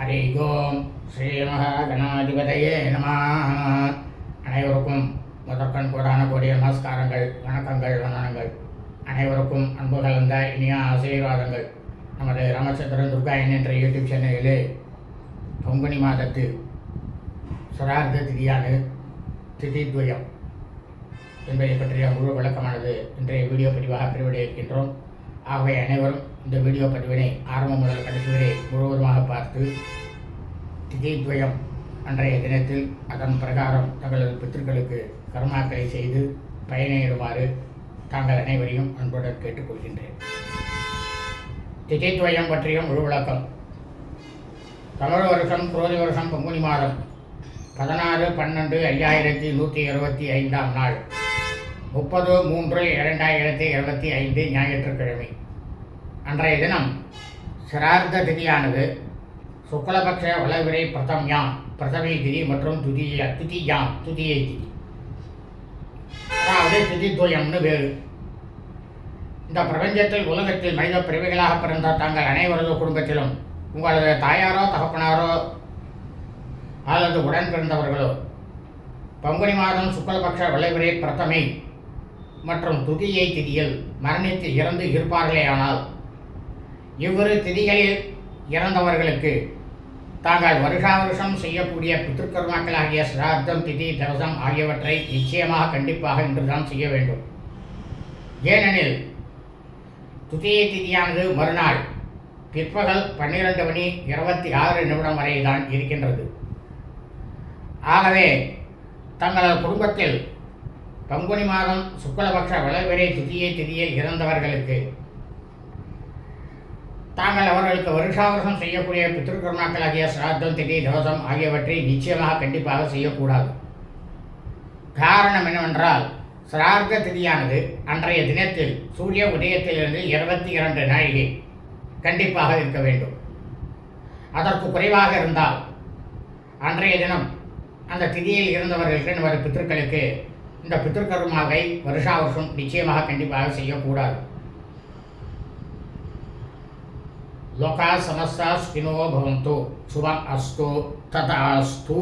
ஹரி ஓம் ஸ்ரீமகாகணாதிபதையே நம அனைவருக்கும் முதற்கண் கூடான கூடிய நமஸ்காரங்கள் வணக்கங்கள் வந்தனங்கள். அனைவருக்கும் அன்பு கலந்த இனிய ஆசீர்வாதங்கள். நமது ராமச்சந்திரன் துர்காயன் என்ற யூடியூப் சேனலிலே பங்குனி மாதத்து சுரார்த்த திதியான திதித்வயம் என்பதை பற்றிய முழு விளக்கமானது இன்றைய வீடியோ பதிவாக பெறுவிட இருக்கின்றோம் ஆகவே அனைவரும் இந்த வீடியோ பதிவினை ஆரம்பம் முதல் கடைசி வரை முழுவதுமாக பார்த்து திதித்வயம் அன்றைய தினத்தில் அதன் பிரகாரம் தங்களது பித்திருக்களுக்கு கர்மாக்களை செய்து பயனிடுமாறு தாங்கள் அனைவரையும் அன்புடன் கேட்டுக்கொள்கின்றேன். திதித்வயம் பற்றிய முழு விளக்கம். தமிழ் வருஷம் குரோதி வருஷம் பங்குனி மாதம். பதினாறு பன்னெண்டு ஐயாயிரத்தி நூற்றி இருபத்தி ஐந்தாம் நாள். முப்பது மூன்று இரண்டாயிரத்தி இருபத்தி ஐந்து ஞாயிற்றுக்கிழமை. அன்றைய தினம் சிரார்த்த திதியானது சுக்லபக்ஷ பிரதம் பிரதம்யாம் பிரதமை திதி மற்றும் துதிய துதியாம் துதியை திதி. அதாவது திதித்வயம்னு வேறு. இந்த பிரபஞ்சத்தில் உலகத்தில் மனித பிறவிகளாக பிறந்த தாங்கள் அனைவரது குடும்பத்திலும் உங்களது தாயாரோ தகப்பனாரோ அல்லது உடன் பிறந்தவர்களோ பங்குனி மாதம் சுக்லபக்ஷ விளைவிரை பிரதமை மற்றும் துதியை திதியில் மரணித்து இறந்து இருப்பார்களேயானால் இவ்விரு திதிகளில் இறந்தவர்களுக்கு தாங்கள் வருஷா வருஷம் செய்யக்கூடிய பித்திருக்கர்மாக்களாகிய சிராத்தம் திதி தவசம் ஆகியவற்றை நிச்சயமாக கண்டிப்பாக இன்றுதான் செய்ய வேண்டும். ஏனெனில் துதியை திதியானது மறுநாள் பிற்பகல் பன்னிரண்டு மணி இருபத்தி ஆறு நிமிடம் வரை தான் இருக்கின்றது. ஆகவே தங்களது குடும்பத்தில் பங்குனி மாதம் சுக்லபக்ஷ வளவிரை திதியை திதியில் இறந்தவர்களுக்கு. தாங்கள் அவர்களுக்கு வருஷாவருஷம் செய்யக்கூடிய ஆகிய சிராத்தம் திதி தோஷம் ஆகியவற்றை நிச்சயமாக கண்டிப்பாக செய்யக்கூடாது. காரணம் என்னவென்றால் சிரார்த்த திதியானது அன்றைய தினத்தில் சூரிய உதயத்திலிருந்து இருபத்தி இரண்டு நாழிகை கண்டிப்பாக இருக்க வேண்டும். அதற்கு குறைவாக இருந்தால் அன்றைய தினம் அந்த திதியில் இருந்தவர்களுக்கு நமது பித்திருக்களுக்கு இந்த பித்திருக்கர்மாவை வருஷா வருஷம் நிச்சயமாக கண்டிப்பாக செய்யக்கூடாது. லோகா சமஸ்தா ஸ்கினோ பவந்தோ சுபம் அஸ்து ததாஸ்து